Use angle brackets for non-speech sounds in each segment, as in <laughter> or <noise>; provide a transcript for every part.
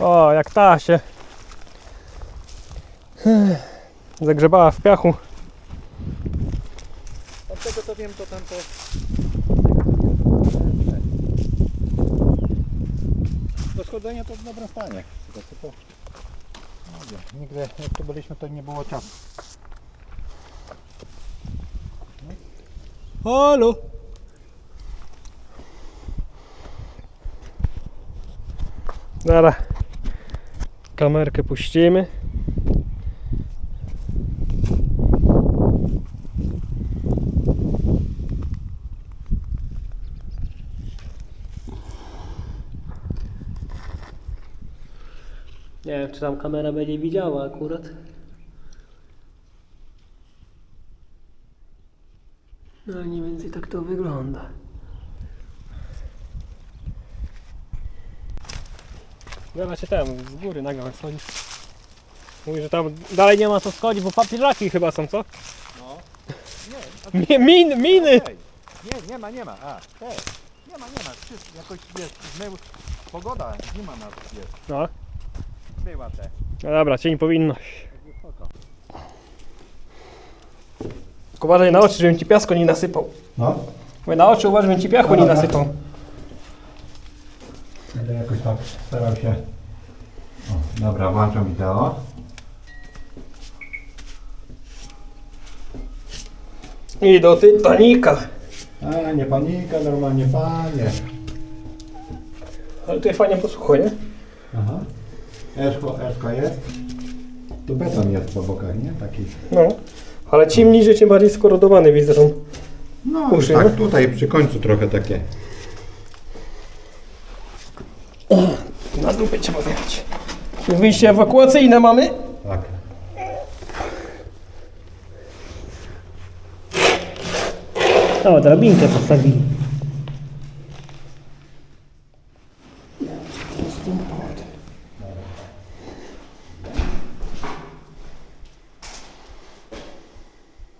O, jak ta się zagrzebała w piachu. Od tego co wiem, to tam to... Do schodzenia to w dobrym stanie. Tylko, tylko... No nigdy jak tu byliśmy, to nie było czasu. Halo! Zaraz kamerkę puścimy. Nie wiem, czy tam kamera będzie widziała akurat. No ale mniej więcej tak to wygląda. Zaraz się tam z góry nagle schodzi. Mówi, że tam dalej nie ma co schodzić, bo papieżaki chyba są, co? No. Mi, min, miny! Nie, nie ma, nie ma. A, te. Nie ma, nie ma. Wszystko jakoś jest. Zmył. Pogoda, zima nas jest. No, Była te. no dobra, cień powinno. Także spoko. Tylko uważaj na oczy, żebym ci piasku nie nasypał. No. Mówię, na oczy uważaj, żebym ci piachu nie nasypał. Tak starał się. O, dobra, włączam wideo. I do Titanika. A, nie panika, normalnie fajnie. Ale tutaj fajnie posłuchaj, nie? Aha. Eszko, eszko jest. Tu beton jest po bokach, nie? Taki. No. Ale czym niżej, tym bardziej skorodowany widzę są. No, Uszy, tak nie? tutaj przy końcu trochę takie. Na dupę trzeba wjechać. Wyjście ewakuacyjne mamy. Tak. O, drabinkę postawili.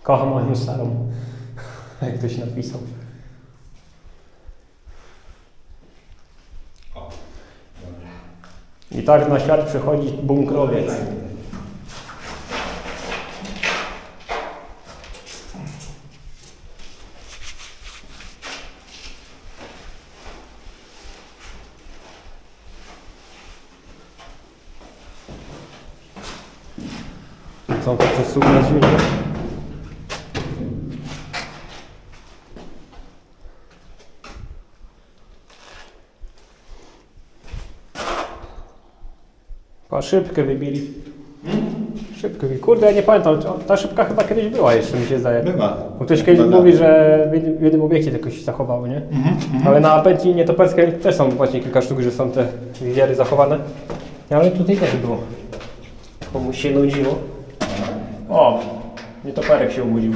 Kocham moją starą. Jak ktoś napisał. I tak na świat przychodzi bunkrowiec. Są to przez super dźwignie. Pa szybkę wybili. Szybkę wybili. Kurde, ja nie pamiętam. Ta szybka chyba kiedyś była jeszcze, mi się zdaje. Bywa. Bo ktoś kiedyś Bywa. mówi, że w jednym- w jednym obiekcie jakoś się zachowały, nie? Ale na pętli nietoperskiej też są właśnie kilka sztuk, że są te wizjery zachowane. Ale tutaj też było. Komuś się nudziło. O! Nietoperek się obudził.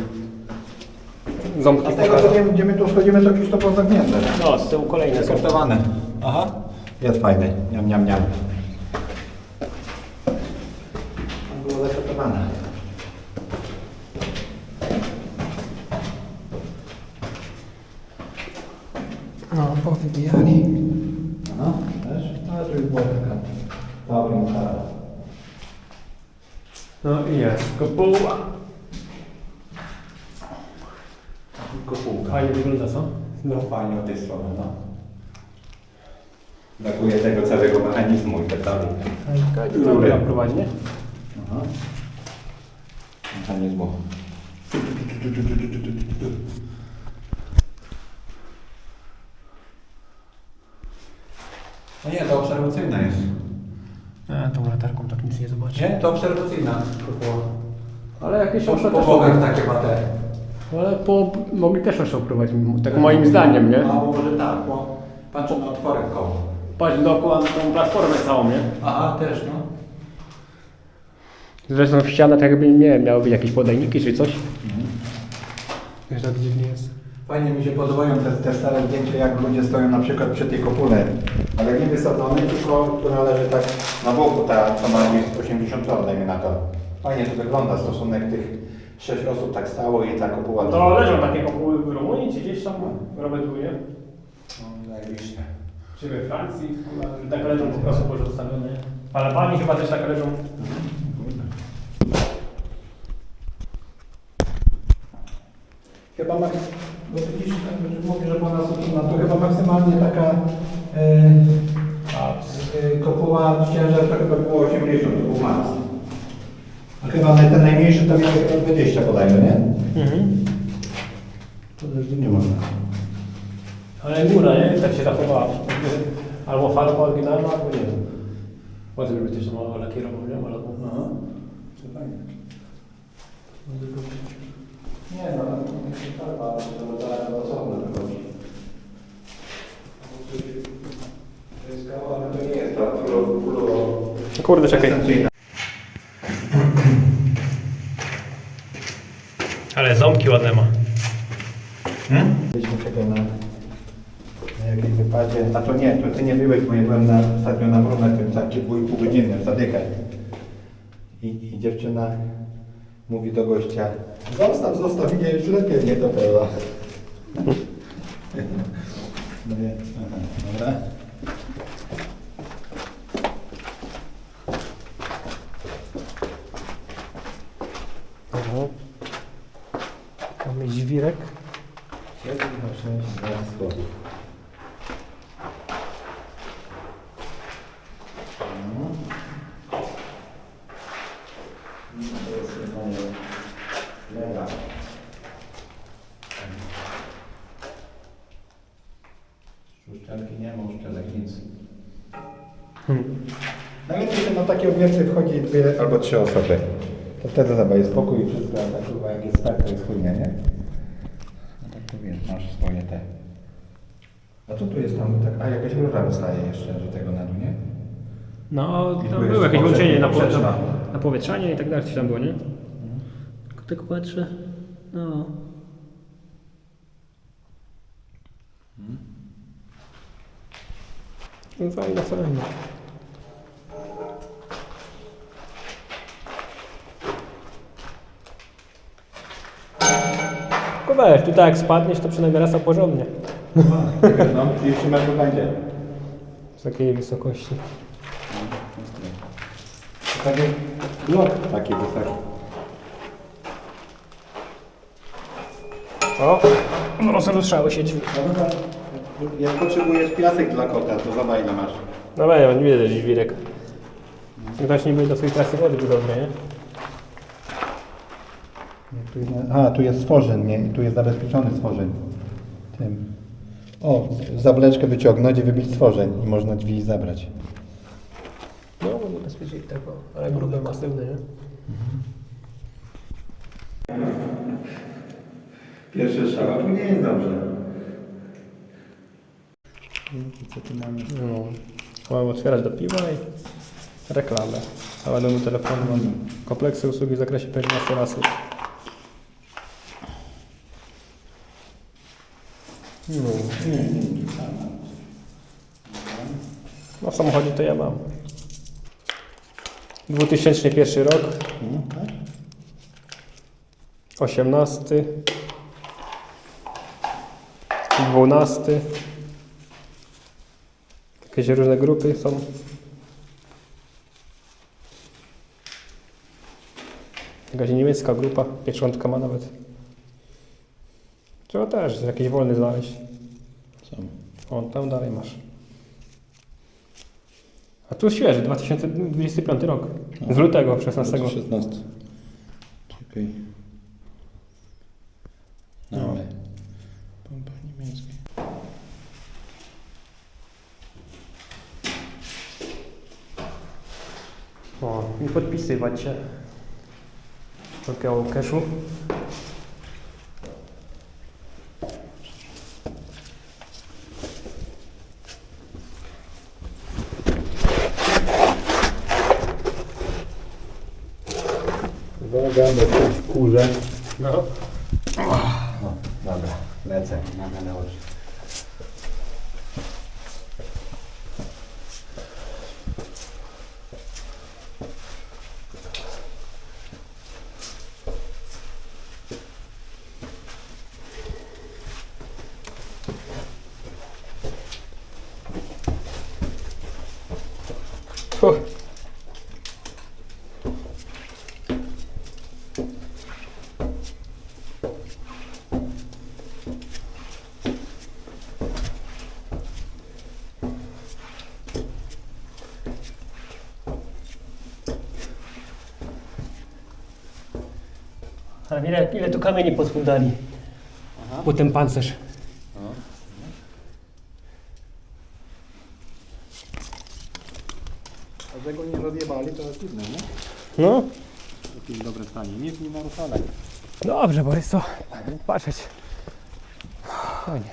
Ząbki A z tego co wiem, gdzie my tu schodzimy, to jakieś to pozagnięte. No, z tyłu kolejne są. Aha. Jest fajny. Niam, niam, niam. Tam było zasortowane. No, powybijali. Aha, też? No, to już była taka dobra mutara. No i jest kopuła. Kopułka. Fajnie wygląda, co? No fajnie od tej strony, no. Brakuje tego całego mechanizmu i dalej. Dobra, prowadzi, nie? Aha. Mechanizmu. No nie, to obserwacyjna jest. A, tą latarką tak nic nie zobaczy. Nie, to obserwacyjna kopuła. Ale jakieś Po, po też mogli. takie ma te. Ale po, mogli też osze prowadzić, tak moim zdaniem, nie? A może tak, bo patrzę na otworek koło. Patrz dookoła na tą platformę całą, nie? Aha, też no. Zresztą w ścianę tak jakby, nie wiem, miały być jakieś podajniki czy coś. Wiesz, tak dziwnie jest. Fajnie mi się podobają te, te stare zdjęcia, jak ludzie stoją na przykład przy tej kopule. Ale nie wysadzony, tylko która leży tak na boku, ta co ma gdzieś 80 ton, dajmy na to. Fajnie to wygląda, stosunek tych sześć osób tak stało i ta kopuła... To leżą takie kopuły w Rumunii, czy gdzieś tam był, nie? No, zajebiście. Czy we Francji, tak leżą po prostu porozstawione. Ale pani chyba też tak leżą. Chyba maks... Bo ty dziś tak mówisz, że pana sutuna, to chyba maksymalnie taka e, A, kopuła ciężar to chyba było 80, to był maks. A chyba ten najmniejszy to miał chyba 20 bodajże, nie? mhm. To też nie można. Ale góra, nie? Tak się zachowała. Albo farba oryginalna, albo nie wiem. Ładnie, żeby też mało lakierował, nie? Malową. Aha, to fajnie. Nie no, to nie jest farba, ale to za osobno wychodzi. To jest kawał, ale to nie jest ta fulo- fulo- Kurde, czekaj. Ale ząbki ładne ma. Hmm? Byliśmy czekaj na, na jakimś wypadzie. A to nie, to ty nie byłeś, bo ja byłem na, ostatnio na Brunę, tym takie pół godziny, zadykaj. I, I dziewczyna mówi do gościa, zostaw, zostaw, nie, już lepiej nie to peła. <laughs> Mówię, aha, dobra. Mhm. Mamy żwirek. Siedem na sześć, dwa schodów. Uszczelki nie ma, uszczelek nic. Hmm. Najlepiej na takie obiekty wchodzi dwie albo trzy osoby. To wtedy daje spokój i wszystko, a tak chyba jak jest tak, to jest chujnia, nie? To wiesz, masz swoje te. A co tu jest tam tak? A jakaś rura wystaje jeszcze, że tego na dół, nie? No, I tu tam jest było jakieś poprzeczna- łączenie na, po, poprzeczna. na, na powietrzanie i tak dalej, coś tam było, nie? Tylko tak patrzę. No. No Fajne, fajne. Tylko weź, tutaj jak spadniesz, to przynajmniej raz porządnie. No, 30 metrów będzie. Z takiej wysokości. Taki blok taki wysoki. O, no rozruszały się drzwi. No dobra, jak potrzebujesz piasek dla kota, to zobacz ile masz. No będzie, nie widzę żwirek. Ktoś niby do swojej klasy wody dobry, nie? Tu jest, a, tu jest stworzeń, nie? I tu jest zabezpieczony stworzeń. Tym. O, zableczkę wyciągnąć i wybić stworzeń i można drzwi zabrać. No, nie bezpiecznie tego, ale grube, masywne, nie? Pierwszy strzał, a tu nie jest dobrze. Co tu mamy? No. Mamy otwierać do piwa i reklamę. Całe numer telefonu mam. Kompleksy usługi w zakresie pielęgnacji lasów. No. Nie, nie, nie, sama. no w samochodzie to ja mam. 2001 rok, No, tak? 18, 12. Jakieś różne grupy są. Jakaś niemiecka grupa, pieczątka ma nawet. Trzeba też jakiś wolny znaleźć. O, tam dalej masz. A tu świeży, 2025 rok. Z lutego 16. 16. Czekaj. No. Pompa niemiecka. O, i podpisywać się. Cashu. Uwaga, bo w kurze. No. No, dobra, lecę. Mamy na oczy. Fuh. Tam ile, ile tu kamieni pod spód dali. Po ten pancerz. A że go nie rozjebali, to jest inne, nie? No, To jest dobre stanie. Nic nie naruszane. dobrze, Borys, co? Patrzeć. Fajnie.